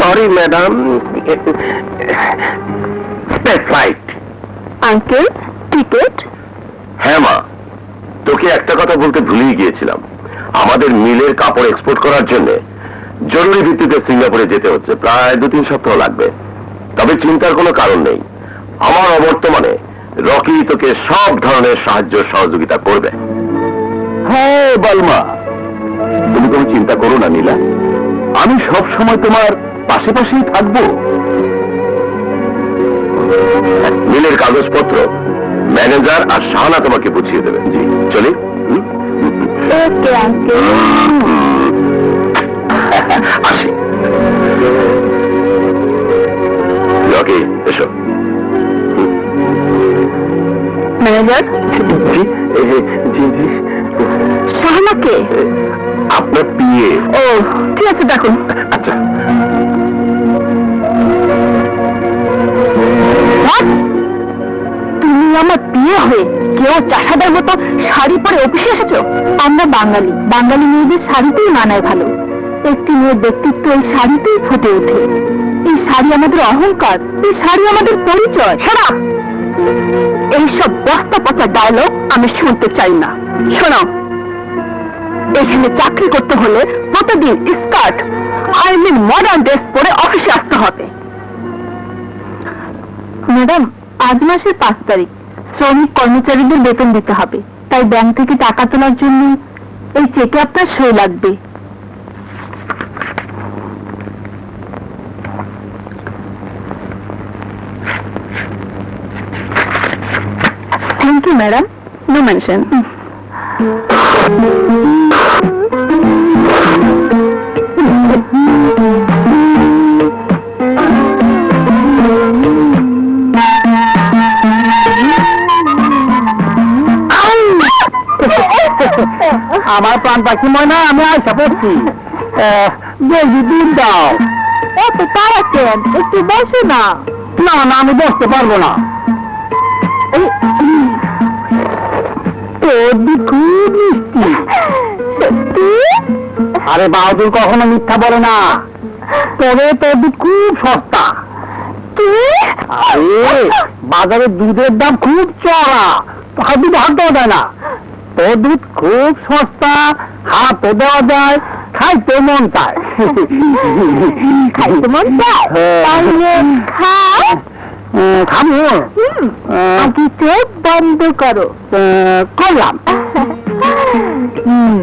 Sorry madam flight uncle ticket হ্যাঁ মা। তোকে একটা কথা বলতে ভুলেই গিয়েছিলাম। আমাদের মিলের কাপড় এক্সপোর্ট করার জন্য জরুরি ভিত্তিতে সিঙ্গাপুরে যেতে হচ্ছে। প্রায় দু তিন সপ্তাহ লাগবে। তবে চিন্তার কোনো কারণ নেই। আমার অবর্তমানে রকি তোকে সব ধরনের সাহায্য সহযোগিতা করবে। হ্যাঁ বলমা। তুমি কোনো চিন্তা করো না নীলা। আমি সব সময় তোমার পাশে পাশেই থাকব মিলের কাগজপত্র ম্যানেজার আর শাহানা তোমাকে বুঝিয়ে দেবে। জি চলি? ওকে আসি। রকি এসো। ম্যানেজার? জি জি। জি শাহানাকে আপনার পিয়ে ও ঠিক আছে দেখুন। আচ্ছা। তুমি আমার বিয়ে হয়ে কেউ চাষাদের মতো শাড়ি পরে অফিসে এসেছ? আমরা বাঙালি। বাঙালি মেয়েদের শাড়িতেই মানায় ভালো। একটি মেয়ের ব্যক্তিত্ব এই শাড়িতেই ফুটে ওঠে। এই শাড়ি আমাদের অহংকার এই শাড়ি আমাদের পরিচয়। সেরা এইসব বস্তা পচা ডায়লগ আমি শুনতে চাই না। শোনো এখানে চাকরি করতে হলে প্রতিদিন skirt, I mean modern dress পরে অফিসে আসতে হবে। ম্যাডাম, আজ মাসের পাঁচ তারিখ। শ্রমিক কর্মচারীদের বেতন দিতে হবে। তাই ব্যাংক থেকে টাকা তোলার জন্য এই চেকে আপনার সই লাগবে। Thank you madam. No mention আমার প্রাণ পাখি ময়না আমি আয়সা পড়ছি। বেশি দিন দাও। এত তারা কেন? একটু বসে না। না না আমি বসতে পারব না। তোর খুব মিষ্টি সত্যি আরে বাহাদুর কখনো মিথ্যা বলে না। তবে তোর দুধ খুব সস্তা। কি আরে বাজারে দুধের দাম খুব চড়া হাত দেওয়া যায় না। তোর দুধ খুব সস্তা হাতে দেওয়া যায় খাইতে মন চায়। খাইতে মন চায়? হ্যাঁ। খাব হুম আগে চোখ বন্ধ করো। করলাম হুম।